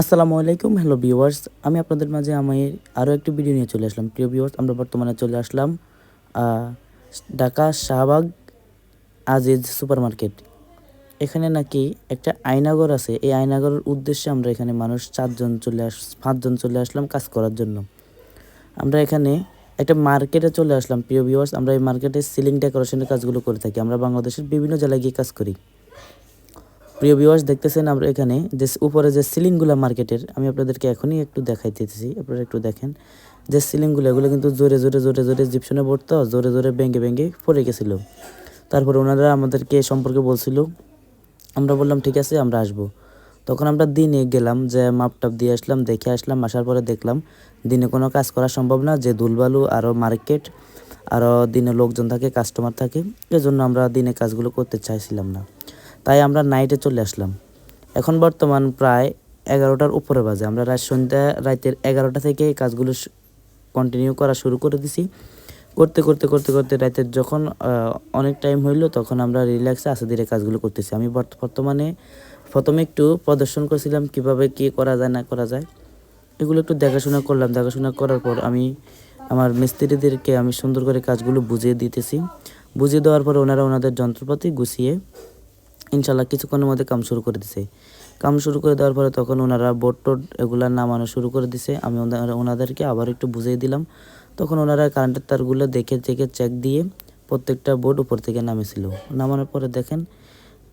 আসসালামু আলাইকুম, hello viewers. আমি আপনাদের মাঝে আমি আরও একটি ভিডিও নিয়ে চলে আসলাম। প্রিয় ভিউয়ার্স, আমরা বর্তমানে চলে আসলাম ঢাকা শাহবাগ আজিজ সুপার মার্কেট এখানে নাকি একটা আয়নাগর আছে। এই আয়নাগরের উদ্দেশ্যে আমরা এখানে মানুষ চারজন চলে আস, পাঁচজন চলে আসলাম কাজ করার জন্য। আমরা এখানে একটা মার্কেটে চলে আসলাম। প্রিয় ভিউয়ার্স, আমরা এই মার্কেটে সিলিং ডেকোরেশনের কাজগুলো করে থাকি। আমরা বাংলাদেশের বিভিন্ন জেলায় গিয়ে কাজ করি। প্রিয় ভিউয়ার্স দেখতেছেন আমরা এখানে যে উপরে যে সিলিংগুলো মার্কেটের, আমি আপনাদেরকে এখনই একটু দেখাইতেছি, আপনারা একটু দেখেন। যে সিলিংগুলো, এগুলো কিন্তু জোরে জোরে জোরে জোরে জিপসনে পড়তো জোরে জোরে ভেঙে ভেঙে পড়ে গেছিল। তারপর ওনারা আমাদেরকে সম্পর্কে বলছিল, আমরা বললাম, ঠিক আছে, আমরা আসব। তখন আমরা দিনে গেলাম, যে মাপ টাপ দিয়ে আসলাম, দেখে আসলাম, আসার পরে দেখলাম, দিনে কোনো কাজ করা সম্ভব না, যে দুলবালু আরও মার্কেট আরও দিনে লোকজন থাকে কাস্টমার থাকে, এজন্য আমরা দিনে কাজগুলো করতে চাইছিলাম না। তাই আমরা নাইটে চলে আসলাম। এখন বর্তমান প্রায় এগারোটার উপরে বাজে। আমরা রাত সন্ধ্যা, রাতের এগারোটা থেকে কাজগুলো কন্টিনিউ করা শুরু করে দিছি। করতে করতে করতে করতে রাতের যখন অনেক টাইম হইল, তখন আমরা রিল্যাক্সে আস্তে ধীরে কাজগুলো করতেছি। আমি বর্ত- বর্তমানে প্রথমে একটু প্রদর্শন করছিলাম, কীভাবে কি করা যায়, না করা যায়। এগুলো একটু দেখাশোনা করলাম। দেখাশোনা করার পর আমি আমার মিস্ত্রিদেরকে আমি সুন্দর করে কাজগুলো বুঝিয়ে দিতেছি। বুঝিয়ে দেওয়ার পর ওনারা ওনাদের যন্ত্রপাতি গুছিয়ে ইনশাল্লাহ কিছুক্ষণের মধ্যে কাম শুরু করে দিছে। কাম শুরু করে দেওয়ার পরে তখন ওনারা বোট টোট এগুলা নামানো শুরু করে দিছে। আমি ওনাদেরকে আবার একটু বুঝিয়ে দিলাম। তখন ওনারা কারেন্টের তারগুলো দেখে দেখে চেক দিয়ে প্রত্যেকটা বোর্ড উপর থেকে নামেছিল। নামানোর পরে দেখেন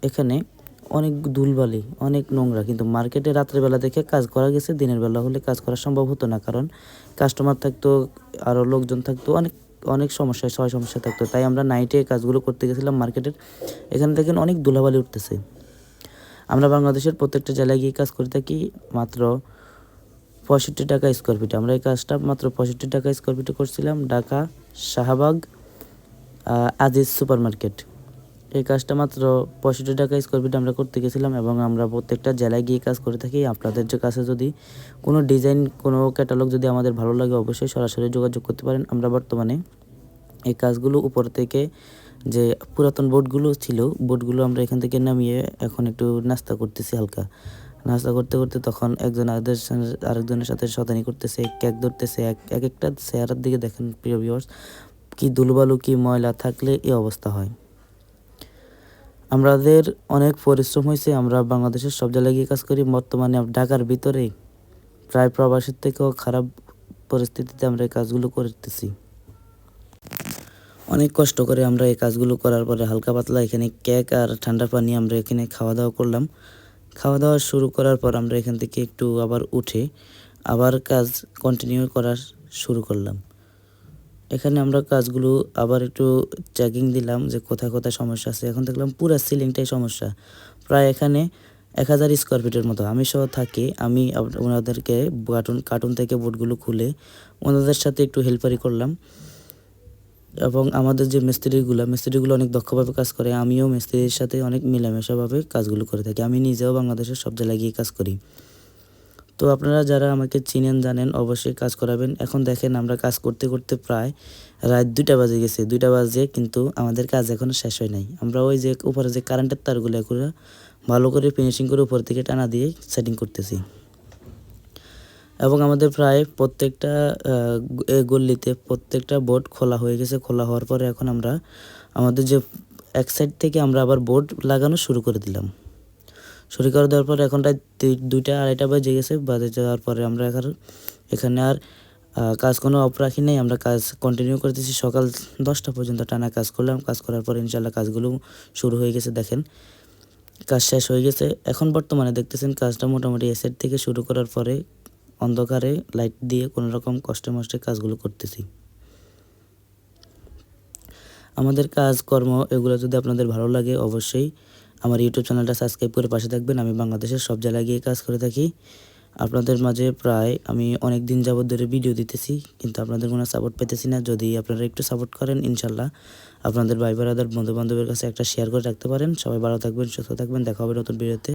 এখানে অনেক ধুলবালি, অনেক নোংরা। কিন্তু মার্কেটে রাত্রেবেলা দেখে কাজ করা গেছে, দিনের বেলা হলে কাজ করা সম্ভব হতো না। কারণ কাস্টমার থাকতো আরও লোকজন থাকতো, অনেক অনেক সমস্যা সবাই সমস্যা থাকতো। তাই আমরা নাইটে কাজগুলো করতে গেছিলাম মার্কেটের এখানে দেখেন অনেক ধুলাবালি উঠতেছে। আমরা বাংলাদেশের প্রত্যেকটা জেলায় গিয়ে কাজ করে থাকি মাত্র পঁয়ষট্টি টাকা স্কোয়ার ফিট আমরা এই কাজটা মাত্র পঁয়ষট্টি টাকা স্কোয়ার ফিটে করছিলাম ঢাকা শাহবাগ আজিজ সুপার মার্কেট এই কাজটা মাত্র পঁয়ষট্টি টাকা স্কোয়ার ফিট আমরা করতে গেছিলাম এবং আমরা প্রত্যেকটা জেলায় গিয়ে কাজ করে থাকি। আপনাদের যে কাছে যদি কোনো ডিজাইন কোনো ক্যাটালগ যদি আমাদের ভালো লাগে, অবশ্যই সরাসরি যোগাযোগ করতে পারেন। আমরা বর্তমানে এই কাজগুলো উপর থেকে যে পুরাতন বোর্ডগুলো ছিল বোর্ডগুলো আমরা এখান থেকে নামিয়ে এখন একটু নাস্তা করতেছি হালকা। নাস্তা করতে করতে তখন একজন আরেকদের আরেকজনের সাথে শতানি করতেছে কেক ধরতেছে, এক এক একটা চেহারার দিকে দেখেন প্রিয় ভিউয়ার্স কি দুলবালু, কি ময়লা থাকলে এই অবস্থা হয়। আমাদের অনেক পরিশ্রম হয়েছে, আমরা বাংলাদেশের সব জায়গায় গিয়ে কাজ করি। বর্তমানে ঢাকার ভিতরে প্রায় প্রবাসের থেকেও খারাপ পরিস্থিতিতে আমরা এই কাজগুলো করতেছি। অনেক কষ্ট করে আমরা এই কাজগুলো করার পরে হালকা পাতলা এখানে কেক আর ঠান্ডা পানি আমরা এখানে খাওয়া দাওয়া করলাম। খাওয়া দাওয়া শুরু করার পর আমরা এখান থেকে একটু আবার উঠে আবার কাজ কন্টিনিউ করা শুরু করলাম। এখানে আমরা কাজগুলো আবার একটু চেকিং দিলাম যে কোথায় কোথায় সমস্যা আছে। এখন দেখলাম পুরো সিলিংটাই সমস্যা। প্রায় এখানে এক হাজার স্কোয়ার ফিটের মতো। আমি সহ থাকি, আমি ওনাদেরকে কার্টুন কার্টুন থেকে বোর্ডগুলো খুলে ওনাদের সাথে একটু হেল্পারি করলাম। এবং আমাদের যে মিস্ত্রিগুলো মিস্ত্রিগুলো অনেক দক্ষভাবে কাজ করে, আমিও মিস্ত্রির সাথে অনেক মিলামেশাভাবে কাজগুলো করে থাকি। আমি নিজেও বাংলাদেশের সব জায়গায় গিয়ে কাজ করি। তো আপনারা যারা আমাকে চিনেন, জানেন, অবশ্যই কাজ করাবেন। এখন দেখেন আমরা কাজ করতে করতে প্রায় রাত দুইটা বাজে গেছে। দুইটা বাজে কিন্তু আমাদের কাজ এখনও শেষ হয় নাই। আমরা ওই যে উপরে যে কারেন্টের তারগুলো এগুলো ভালো করে ফিনিশিং করে উপর থেকে টানা দিয়ে সেটিং করতেছি। এবং আমাদের প্রায় প্রত্যেকটা গল্লিতে প্রত্যেকটা বোর্ড খোলা হয়ে গেছে। খোলা হওয়ার পরে এখন আমরা আমাদের যে এক সাইড থেকে আমরা আবার বোর্ড লাগানো শুরু করে দিলাম। শুরু করে দেওয়ার পরে এখন দুই- দুইটা, আড়াইটা বাজে গেছে, বাজে যাওয়ার পরে আমরা এখন, এখানে আর কাজ কোনো অফ রাখি নাই, আমরা কাজ কন্টিনিউ করতেছি। সকাল দশটা পর্যন্ত টানা কাজ করলাম, কাজ করার পরে ইনশাল্লাহ কাজগুলো শুরু হয়ে গেছে, দেখেন। কাজ শেষ হয়ে গেছে। এখন বর্তমানে দেখতেছেন কাজটা মোটামুটি এসের থেকে শুরু করার পরে অন্ধকারে লাইট দিয়ে কোনো রকম কষ্টে মষ্টে কাজগুলো করতেছি। আমাদের কাজকর্ম, এগুলো যদি আপনাদের ভালো লাগে, অবশ্যই আমার ইউটিউব চ্যানেলটা সাবস্ক্রাইব করে পাশে থাকবেন। আমি বাংলাদেশের সব জায়গায় গিয়ে কাজ করে থাকি। আপনাদের মাঝে প্রায় আমি অনেক দিন যাবত ধরে ভিডিও দিতেছি, কিন্তু আপনাদের কোনো সাপোর্ট পেতেছি না। যদি আপনারা একটু সাপোর্ট করেন, ইনশাল্লাহ আপনাদের ভাই বারাদার বন্ধু বান্ধবের কাছে একটা শেয়ার করে রাখতে পারেন। সবাই ভালো থাকবেন, সুস্থ থাকবেন। দেখা হবে নতুন ভিডিওতে